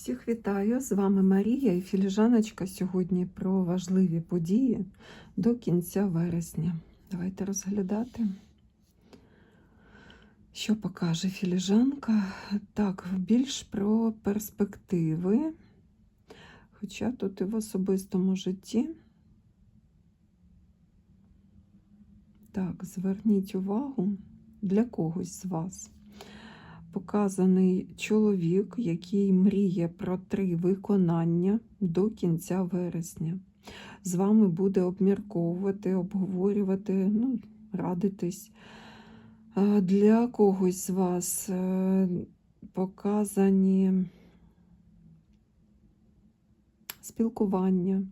Всіх вітаю! З вами Марія і Філіжаночка сьогодні про важливі події до кінця вересня. Давайте розглядати, що покаже філіжанка. Так, більш про перспективи. Хоча тут і в особистому житті. Так, зверніть увагу для когось з вас показаний чоловік, який мріє про три виконання до кінця вересня. З вами буде обмірковувати, обговорювати, ну, радитись. Для когось з вас е, показані спілкування.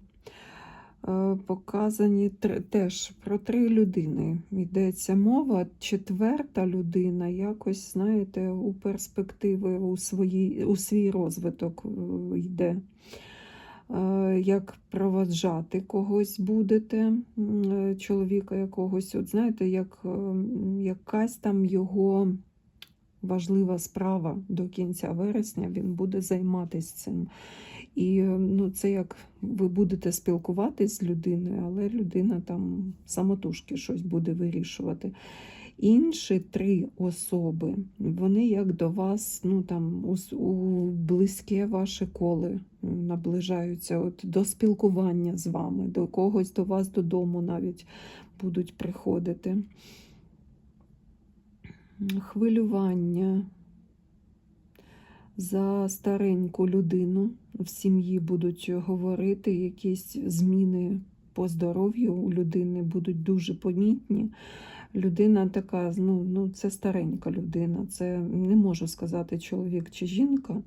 Е, Показані теж про три людини. Йдеться мова. Четверта людина якось, знаєте, у перспективи у, свої, у свій розвиток е, йде. Е, Як проводжати когось будете, чоловіка якогось, от знаєте, як якась там його важлива справа до кінця вересня, він буде займатися цим. І ну, це як ви будете спілкуватись з людиною, але людина там самотужки щось буде вирішувати. Інші три особи, вони як до вас, ну там у, у близьке ваше коле наближаються от, до спілкування з вами, до когось до вас додому навіть будуть приходити. Хвилювання за стареньку людину в сім'ї будуть говорити, якісь зміни по здоров'ю у людини будуть дуже помітні. Людина така, ну, ну це старенька людина, це не можу сказати чоловік чи жінка.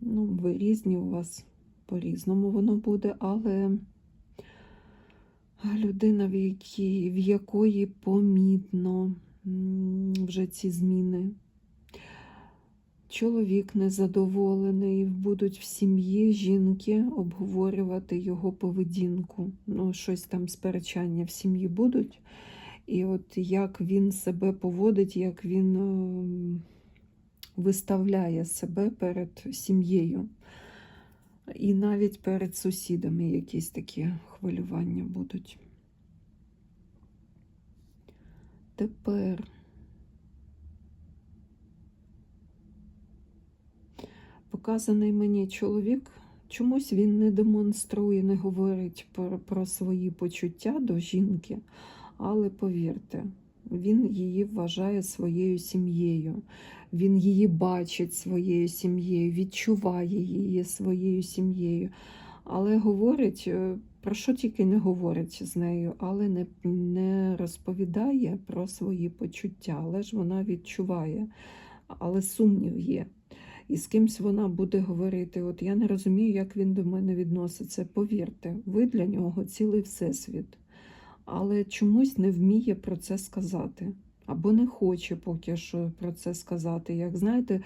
Ну, ви різні у вас по-різному воно буде, але людина, в, якій, в якої помітно вже ці зміни. Чоловік незадоволений, будуть в сім'ї жінки обговорювати його поведінку. Ну, щось там сперечання в сім'ї будуть. І от як він себе поводить, як він е, виставляє себе перед сім'єю. І навіть перед сусідами якісь такі хвилювання будуть. Тепер. Показаний мені чоловік, чомусь він не демонструє, не говорить про, про свої почуття до жінки, але повірте, він її вважає своєю сім'єю, він її бачить своєю сім'єю, відчуває її своєю сім'єю. Але говорить, е, про що тільки не говорить з нею, але не, не розповідає про свої почуття, але ж вона відчуває, але сумнів є і з кимсь вона буде говорити: От я не розумію, як він до мене відноситься. Повірте, ви для нього цілий всесвіт, але чомусь не вміє про це сказати. Або не хоче поки що про це сказати. Як знаєте,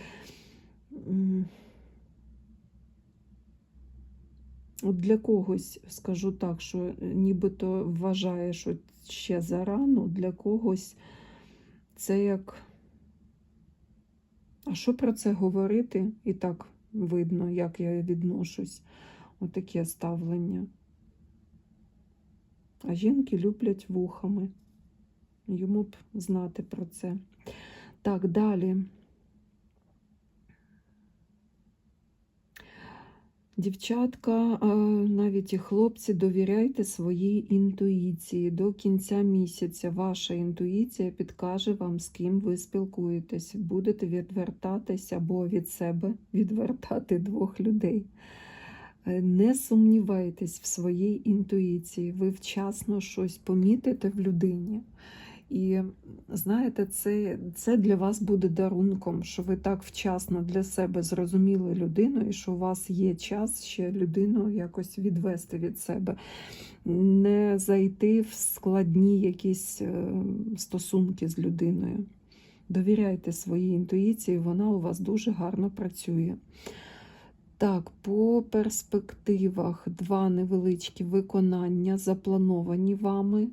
от для когось скажу так, що нібито вважає, що ще зарано, для когось це як. А що про це говорити? І так видно, як я відношусь. Отаке ставлення. А жінки люблять вухами. Йому б знати про це. Так, далі. Дівчатка, навіть і хлопці, довіряйте своїй інтуїції. До кінця місяця ваша інтуїція підкаже вам, з ким ви спілкуєтесь. Будете відвертатись або від себе відвертати двох людей. Е, Не сумнівайтесь в своїй інтуїції. Ви вчасно щось помітите в людині. І знаєте, це, це для вас буде дарунком, що ви так вчасно для себе зрозуміли людину, і що у вас є час ще людину якось відвести від себе, не зайти в складні якісь е, стосунки з людиною. Довіряйте своїй інтуїції, вона у вас дуже гарно працює. Так, по перспективах два невеличкі виконання заплановані вами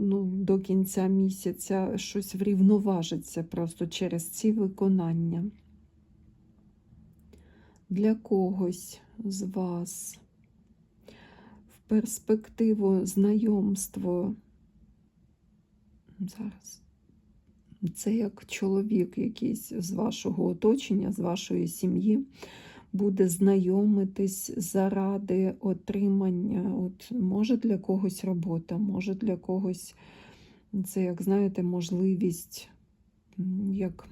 ну, до кінця місяця щось врівноважиться просто через ці виконання. для когось з вас в перспективу знайомство. Зараз. Це як чоловік якийсь з вашого оточення, з вашої сім'ї, буде знайомитись заради отримання. От Може для когось робота, може для когось це, як знаєте, можливість, як,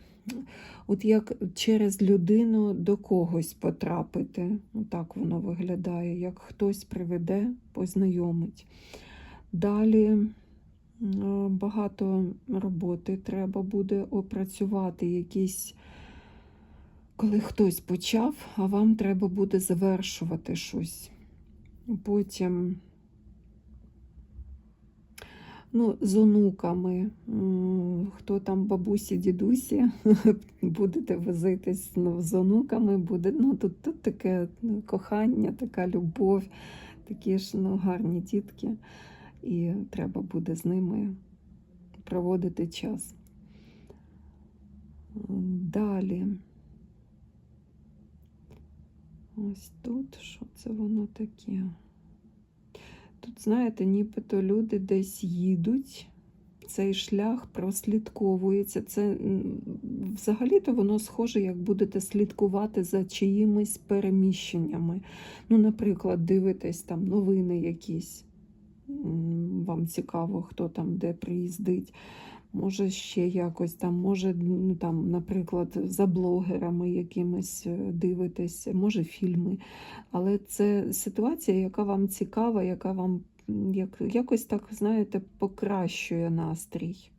от як через людину до когось потрапити. Так воно виглядає, як хтось приведе, познайомить. Далі багато роботи треба буде опрацювати якісь. Коли хтось почав, а вам треба буде завершувати щось. Потім ну, з онуками, хто там бабусі, дідусі, будете возитись ну, з онуками, буде, ну, тут, тут таке ну, кохання, така любов, такі ж ну, гарні дітки, і треба буде з ними проводити час. Далі. Ось тут, що це воно таке? Тут, знаєте, нібито люди десь їдуть, цей шлях прослідковується. Це взагалі-то воно схоже, як будете слідкувати за чиїмись переміщеннями. Ну, наприклад, дивитесь там новини якісь. Вам цікаво, хто там де приїздить. Може, ще якось там, може, ну, там, наприклад, за блогерами якимись е, дивитесь, може фільми. Але це ситуація, яка вам цікава, яка вам як, якось так, знаєте, покращує настрій.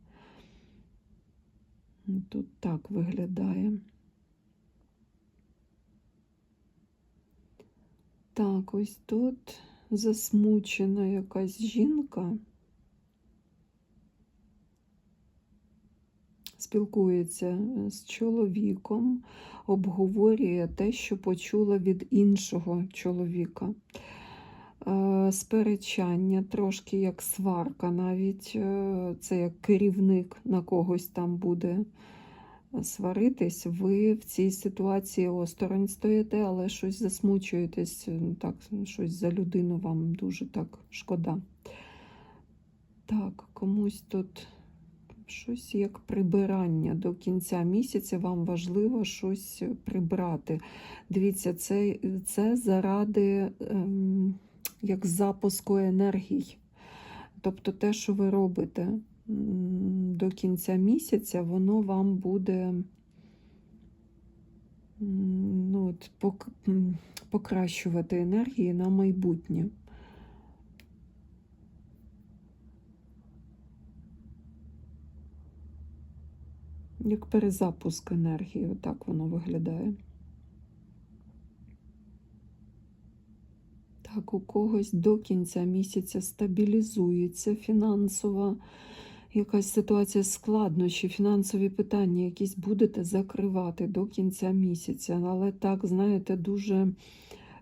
Тут так виглядає. Так, ось тут засмучена якась жінка. Спілкується е, з чоловіком, обговорює те, що почула від іншого чоловіка. Е, Сперечання, трошки як сварка, навіть е, це як керівник на когось там буде сваритись. Ви в цій ситуації осторонь стоїте, але щось засмучуєтесь, ну, так, щось за людину вам дуже так шкода. Так, комусь тут. Щось як прибирання до кінця місяця вам важливо щось прибрати. Дивіться, це, це заради ем, як запуску енергій. Тобто те, що ви робите до кінця місяця, воно вам буде ну, от, покращувати енергії на майбутнє. Як перезапуск енергії, отак воно виглядає. Так, у когось до кінця місяця стабілізується фінансова якась ситуація складнощі, фінансові питання, якісь будете закривати до кінця місяця. Але так, знаєте, дуже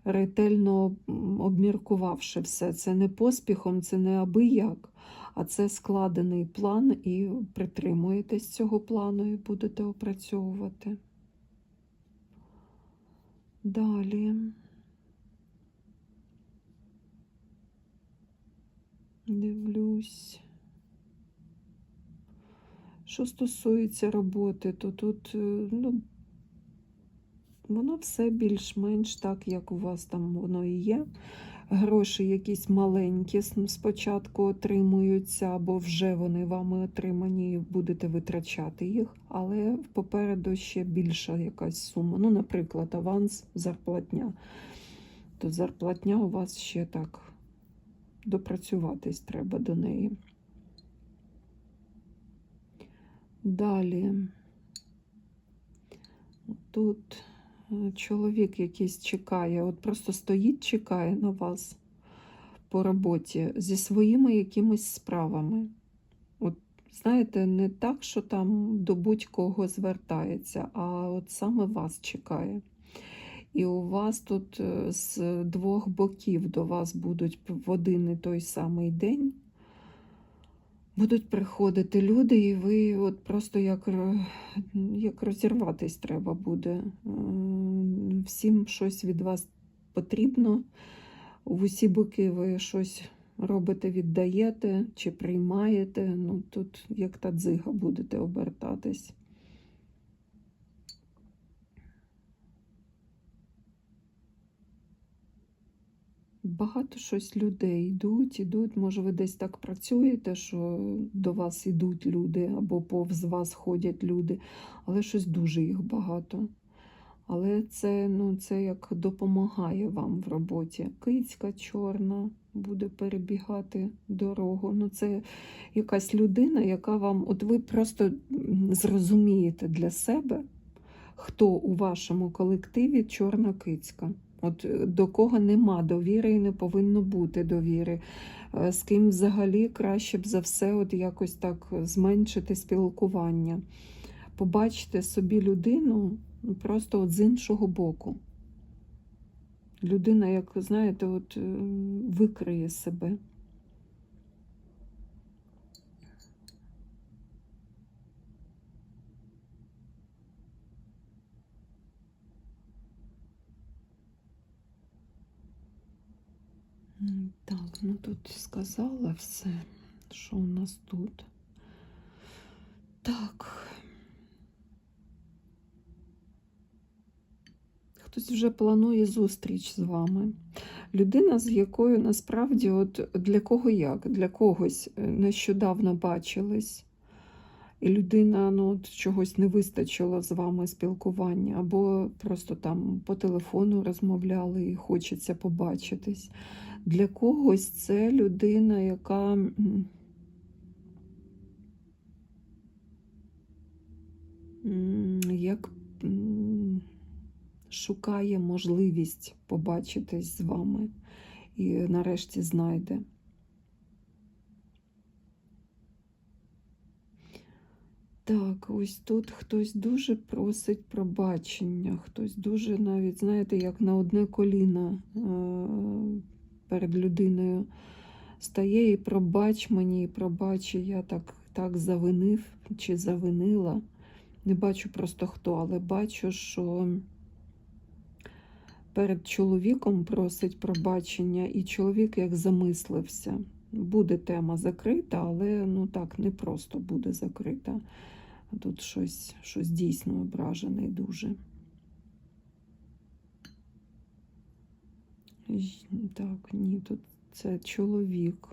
ретельно обміркувавши все. Це не поспіхом, це не аби як. А це складений план, і притримуєтесь цього плану і будете опрацьовувати. Далі. Дивлюсь. Що стосується роботи, то тут е, ну, воно все більш-менш так, як у вас там воно і є гроші якісь маленькі спочатку отримуються, або вже вони вами отримані, і будете витрачати їх, але попереду ще більша якась сума. Ну, наприклад, аванс, зарплатня. То зарплатня у вас ще так допрацюватись треба до неї. Далі. Тут чоловік якийсь чекає, от просто стоїть, чекає на вас по роботі зі своїми якимись справами. От, знаєте, не так, що там до будь-кого звертається, а от саме вас чекає. І у вас тут е, з двох боків до вас будуть в один і той самий день. Будуть приходити люди, і ви от просто як як розірватись треба буде. всім щось від вас потрібно. В усі боки ви щось робите, віддаєте чи приймаєте. Ну, тут як та дзига будете обертатись. Багато щось людей йдуть, йдуть. Може, ви десь так працюєте, що до вас йдуть люди, або повз вас ходять люди, але щось дуже їх багато. Але це, ну, це як допомагає вам в роботі. Кицька чорна буде перебігати дорогу. Ну, це якась людина, яка вам, от ви просто зрозумієте для себе, хто у вашому колективі чорна кицька. От е, до кого нема довіри і не повинно бути довіри. Е, З ким взагалі краще б за все от якось так зменшити спілкування. Побачите собі людину ну, просто от з іншого боку. Людина, як знаєте, от е, викриє себе. Так, ну тут сказала все, що у нас тут. Так. Хтось вже планує зустріч з вами. Людина, з якою насправді, от для кого як? Для когось е, нещодавно бачились, і людина ну, от чогось не вистачило з вами спілкування, або просто там по телефону розмовляли і хочеться побачитись. Для когось це людина, яка. як шукає можливість побачитись з вами і нарешті знайде. Так, ось тут хтось дуже просить пробачення, хтось дуже навіть, знаєте, як на одне коліно е, перед людиною стає і пробач мені, і пробач, я так, так завинив чи завинила. Не бачу просто хто, але бачу, що перед чоловіком просить пробачення, і чоловік як замислився. Буде тема закрита, але ну так не просто буде закрита. Тут щось, щось дійсно ображений дуже. Так, ні, тут це чоловік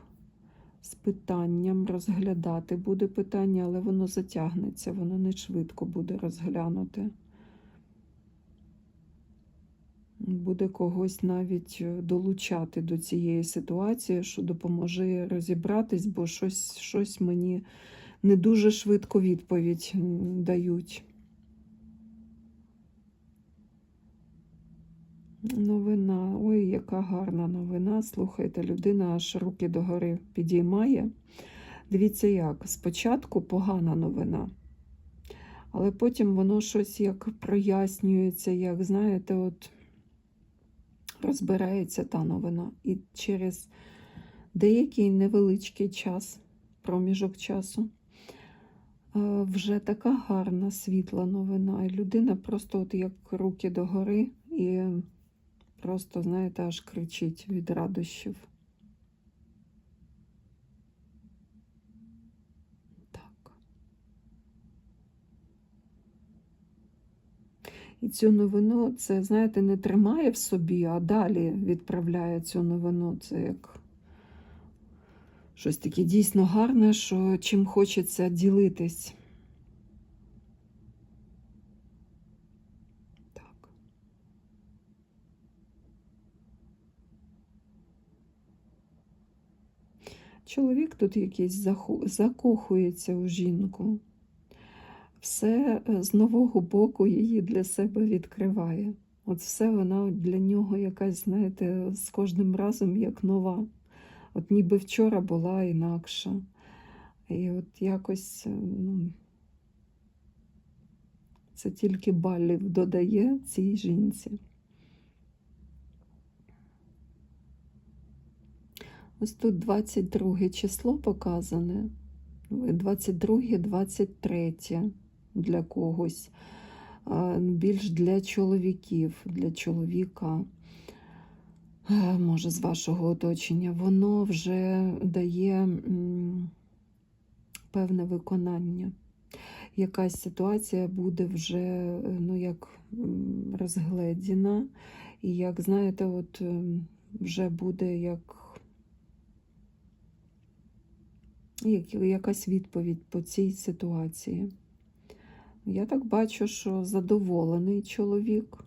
з питанням розглядати буде питання, але воно затягнеться, воно не швидко буде розглянуте. Буде когось навіть е, долучати до цієї ситуації, що допоможе розібратись, бо щось, щось мені не дуже швидко відповідь дають. Новина. Ой, яка гарна новина. Слухайте, людина аж руки догори підіймає. Дивіться як, спочатку погана новина, але потім воно щось як прояснюється, як, знаєте, от розбирається та новина. І через деякий невеличкий час, проміжок часу, е, вже така гарна світла новина. І людина просто от як руки догори і просто, знаєте, аж кричить від радощів. Так. І цю новину, це, знаєте, не тримає в собі, а далі відправляє цю новину. Це як щось таке дійсно гарне, що чим хочеться ділитись. Так. Чоловік тут якийсь закохується у жінку. Все е, з нового боку її для себе відкриває. От все вона для нього якась, знаєте, з кожним разом як нова. От ніби вчора була інакша. І от якось е, ну, це тільки балів додає цій жінці. Ось тут 22 число показане. 22, 23 для когось. більш для чоловіків, для чоловіка, е, може, з вашого оточення, воно вже дає певне виконання. Якась ситуація буде вже е, ну, як розгледіна, і як, знаєте, от вже буде як як- якась відповідь по цій ситуації. Я так бачу, що задоволений чоловік.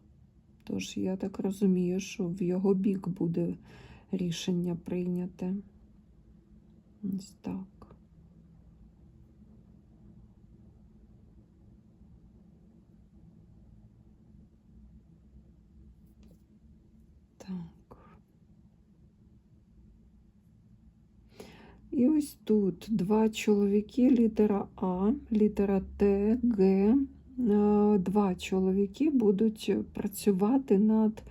Тож я так розумію, що в його бік буде рішення прийняте. Ось так. І ось тут два чоловіки, літера А, літера Т, Г. Е, Два чоловіки будуть працювати над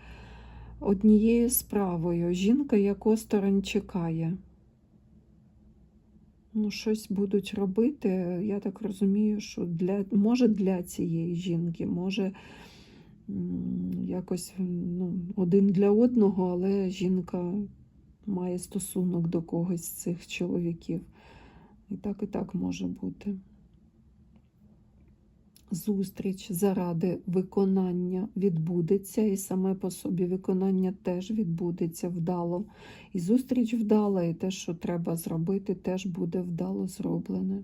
однією справою. Жінка, яку осторонь чекає. Ну, щось будуть робити, я так розумію, що для, може для цієї жінки, може якось ну, один для одного, але жінка має стосунок до когось з цих чоловіків. І так, і так може бути. Зустріч заради виконання відбудеться, і саме по собі виконання теж відбудеться вдало. І зустріч вдала, і те, що треба зробити, теж буде вдало зроблене.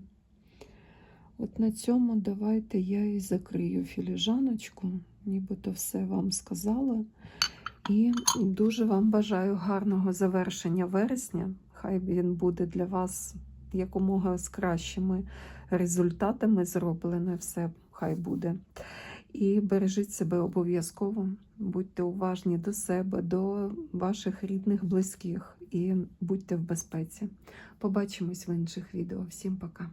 От на цьому давайте я і закрию філіжаночку, нібито все вам сказала. І дуже вам бажаю гарного завершення вересня. Хай він буде для вас якомога з кращими результатами зроблене. Все хай буде. І бережіть себе обов'язково. Будьте уважні до себе, до ваших рідних, близьких і будьте в безпеці. Побачимось в інших відео. Всім пока!